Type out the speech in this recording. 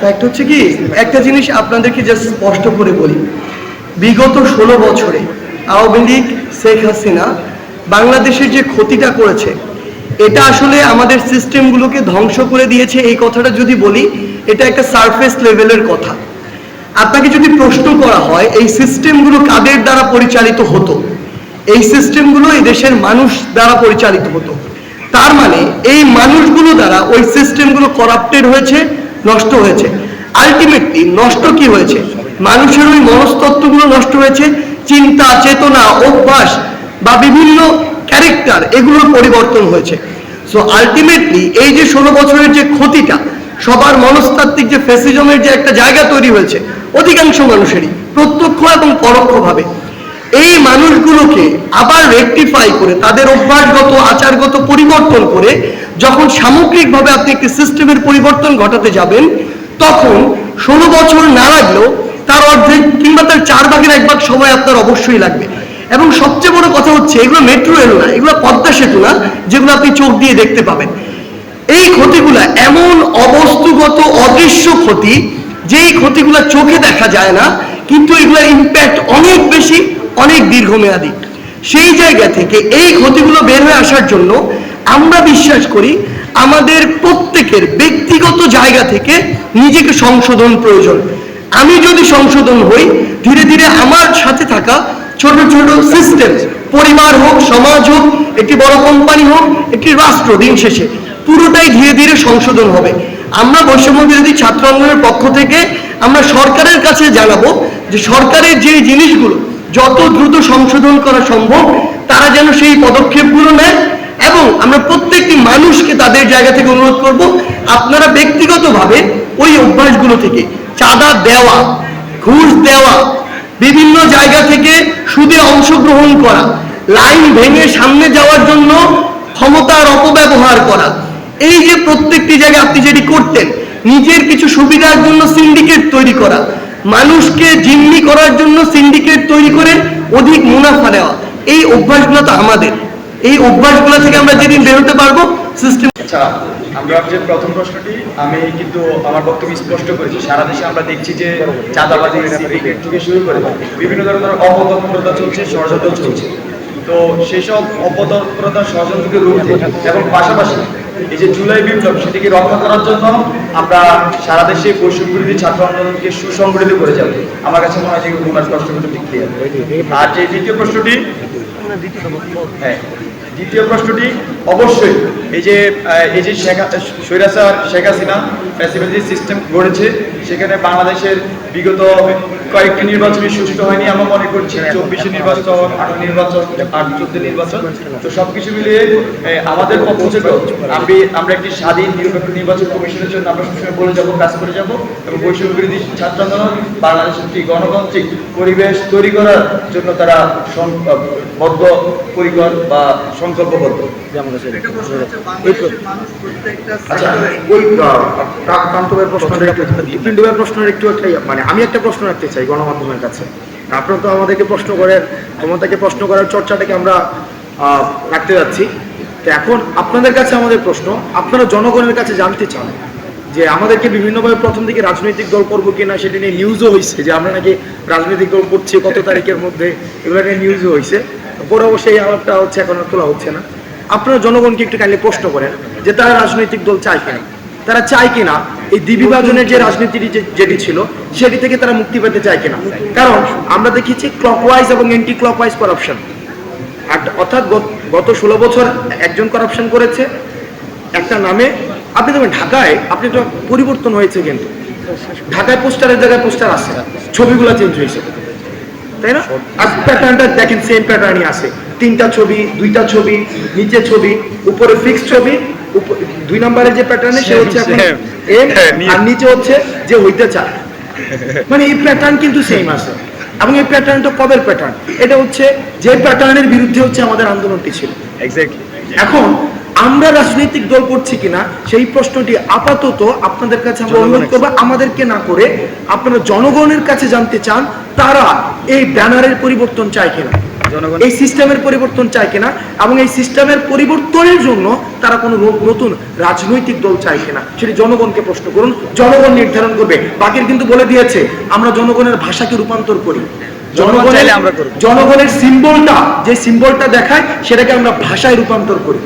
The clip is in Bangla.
ফ্যাক্ট হচ্ছে কি, একটা জিনিস আপনাদেরকে জাস্ট স্পষ্ট করে বলি। বিগত ষোলো বছরে আওয়ামী লীগ, শেখ হাসিনা বাংলাদেশের যে ক্ষতিটা করেছে, এটা আসলে আমাদের সিস্টেমগুলোকে ধ্বংস করে দিয়েছে, এই কথাটা যদি বলি, এটা একটা সারফেস লেভেলের কথা। আপনাকে যদি প্রশ্ন করা হয়, এই সিস্টেমগুলো কাদের দ্বারা পরিচালিত হতো? এই সিস্টেমগুলো এই দেশের মানুষ দ্বারা পরিচালিত হতো। তার মানে এই মানুষগুলো দ্বারা ওই সিস্টেমগুলো করাপ্টেড হয়েছে নষ্ট হয়েছে। আলটিমেটলি নষ্ট কি হয়েছে? মানুষের ওই মনস্তত্ত্বগুলো নষ্ট হয়েছে, চিন্তা, চেতনা, অভ্যাস বা বিভিন্ন ক্যারেক্টার এগুলোর পরিবর্তন হয়েছে। সো আলটিমেটলি এই যে ষোলো বছরের যে ক্ষতিটা, সবার মনস্তাত্ত্বিক যে ফেসিজমের যে একটা জায়গা তৈরি হয়েছে, অধিকাংশ মানুষেরই, প্রত্যক্ষ এবং পরোক্ষভাবে, এই মানুষগুলোকে আবার রেকটিফাই করে, তাদের অভ্যাসগত, আচারগত পরিবর্তন করে যখন সামগ্রিকভাবে আপনি একটি সিস্টেমের পরিবর্তন ঘটাতে যাবেন, তখন ষোলো বছর না লাগলেও তার অর্ধেক কিংবা তার চার ভাগের এক ভাগ সময় আপনার অবশ্যই লাগবে। এবং সবচেয়ে বড় কথা হচ্ছে, এগুলো মেট্রো রেল না, এগুলো পদ্মা সেতু না, যেগুলো আপনি চোখ দিয়ে দেখতে পাবেন। এই ক্ষতিগুলা এমন অবস্তুগত অদৃশ্য ক্ষতি, যেই ক্ষতিগুলা চোখে দেখা যায় না, কিন্তু এগুলোর ইম্প্যাক্ট অনেক বেশি, অনেক দীর্ঘমেয়াদী। সেই জায়গা থেকে এই ক্ষতিগুলো বের হয়ে আসার জন্য আমরা বিশ্বাস করি আমাদের প্রত্যেকের ব্যক্তিগত জায়গা থেকে নিজেকে সংশোধন প্রয়োজন। আমি যদি সংশোধন হই, ধীরে ধীরে আমার সাথে থাকা ছোট ছোট সিস্টেম পরিবার হোক, সমাজ হোক, একটি বড় কোম্পানি হোক, একটি রাষ্ট্র, দিন শেষে, পুরোটাই ধীরে ধীরে সংশোধন হবে। আমরা বৈষম্য বিরোধী ছাত্র আন্দোলনের পক্ষ থেকে আমরা সরকারের কাছে জানাব যে সরকারের যে জিনিসগুলো, যত দ্রুত সংশোধন করা সম্ভব, তারা যেন সেই পদক্ষেপগুলো নেয়। এবং আমরা প্রত্যেকটি মানুষকে তাদের জায়গা থেকে অনুরোধ করব, আপনারা ব্যক্তিগতভাবে ওই অভ্যাসগুলো থেকে, চাঁদা দেওয়া, ঘুষ দেওয়া, বিভিন্ন জায়গা থেকে সুদে অংশগ্রহণ করা, লাইন ভেঙে সামনে যাওয়ার জন্য ক্ষমতার অপব্যবহার করা, এই যে প্রত্যেকটি জায়গায় আপনি যেটি করতেন, নিজের কিছু সুবিধার জন্য সিন্ডিকেট তৈরি করা, মানুষকে জিম্মি করার জন্য সিন্ডিকেট তৈরি করে অধিক মুনাফা দেওয়া, এই অভ্যাসগুলো তো আমাদের। এই অভ্যাসগুলো থেকে আমরা যেদিন বেরোতে পারব সিস্টেম আচ্ছা আমরা যে প্রথম প্রশ্নটি আমি কিন্তু আমার বক্তব্য স্পষ্ট করেছি। সারা দেশে আমরা দেখছি যে চাঁদাবাজি সিন্ডিকেট থেকে শুরু করে বিভিন্ন ধরনের অপতৎপরতা চলছে ষড়যন্ত্র চলছে। তো সেসব অপতৎপরতা ষড়যন্ত্রকে রুখতে এবং পাশাপাশি এই যে জুলাই বিপ্লব সেটিকে রক্ষা করার জন্য আমরা সারা দেশে বৈষম্য বিরোধী ছাত্র আন্দোলনকে সুসংগঠিত করে যাব। আমার কাছে মনে হয় যে ওনার প্রশ্নগুলো ঠিক ক্লিয়ার আর যে দ্বিতীয় প্রশ্নটি হ্যাঁ। দ্বিতীয় প্রশ্নটি, অবশ্যই এই যে এই যে শেখ, স্বৈরাচার শেখ হাসিনা ফ্যাসিলিটি সিস্টেম গড়েছে, সেখানে বাংলাদেশের বিগত কয়েকটি নির্বাচনই সুষ্ঠু হয়নি, আমরা মনে করছি চব্বিশে নির্বাচন, আঠারো নির্বাচন, আট চোদ্দ নির্বাচন। তো সবকিছু মিলিয়ে আমাদের পক্ষ থেকে আমি, আমরা একটি স্বাধীন, নিরপেক্ষ নির্বাচন কমিশনের জন্য আমরা সবসময় বলে যাব, কাজ করে যাব এবং বৈষম্য বিরোধী ছাত্র আন্দোলন বাংলাদেশের একটি গণতান্ত্রিক পরিবেশ তৈরি করার জন্য তারা বদ্ধ পরিকর বা সংকল্পবদ্ধ। আচ্ছা একটু প্রশ্নের একটু একটা মানে আমি একটা প্রশ্ন রাখতে চাই গণমাধ্যমের কাছে। আপনারা তো আমাদেরকে প্রশ্ন করার ক্ষমতাকে প্রশ্ন করার চর্চাটাকে আমরা রাখতে যাচ্ছি। তো এখন আপনাদের কাছে আমাদের প্রশ্ন আপনারা জনগণের কাছে জানতে চান যে আমাদেরকে বিভিন্নভাবে প্রথম দিকে রাজনৈতিক দল করব কিনা সেটা নিয়ে নিউজও হয়েছে যে আমরা নাকি রাজনৈতিক দল করছি কত তারিখের মধ্যে এগুলো নিয়ে নিউজও হয়েছে পরে অবশ্যই এই আলাপটা হচ্ছে এখন আর তোলা হচ্ছে না। আপনারা জনগণকে একটু কাইন্ডলি প্রশ্ন করেন যে তারা রাজনৈতিক দল চায় কিনা। তারা চায় কিনা এই দ্বিবিভাজনের যে রাজনীতিটি যেটি ছিল, সেটি থেকে তারা মুক্তি পেতে চায় কিনা? কারণ আমরা দেখেছি ক্লকওয়াইজ এবং অ্যান্টি ক্লকওয়াইজ করাপশন অর্থাৎ গত- ষোলো বছর একজন করাপশন করেছে, একটা নামে, আপনি দেখবেন ঢাকায়, আপনি তো পরিবর্তন হয়েছে কিন্তু। ঢাকায় পোস্টারের জায়গায় পোস্টার আছে, ছবিগুলো চেঞ্জ হয়েছে। তাই না? আর প্যাটার্নটা দেখেন সেম প্যাটার্নই আছে। তিনটা ছবি দুইটা ছবি নিচে ছবি উপরে ফিক্স ছবি দুই নম্বরের যে প্যাটার্নে সে হচ্ছে এখন এম হ্যাঁ, আর নিচে হচ্ছে যে হইতে চায়। মানে এই প্যাটার্ন কিন্তু সেম আছে। এবং এই প্যাটার্নটা কবের প্যাটার্ন এটা হচ্ছে যে প্যাটার্নের বিরুদ্ধে হচ্ছে আমাদের আন্দোলনটি ছিল। এক্স্যাক্টলি এখন আমরা রাজনৈতিক দল করছি কিনা সেই প্রশ্নটি আপাতত আপনাদের কাছে আমরা অনুরোধ করব আমাদেরকে না করে আপনারা জনগণের কাছে জানতে চান তারা এই ব্যানারের পরিবর্তন চায় কিনা। এই সিস্টেমের পরিবর্তন চায় কিনা এবং এই সিস্টেমের পরিবর্তনের জন্য তারা কোনো নতুন রাজনৈতিক দল চায় কিনা সেটি জনগণকে প্রশ্ন করুন। জনগণ নির্ধারণ করবে। বাকির কিন্তু বলে দিয়েছে আমরা জনগণের ভাষাকে রূপান্তর করি। জনগণের। জনগণের সিম্বলটা যে সিম্বলটা দেখায় সেটাকে আমরা ভাষায় রূপান্তর করি।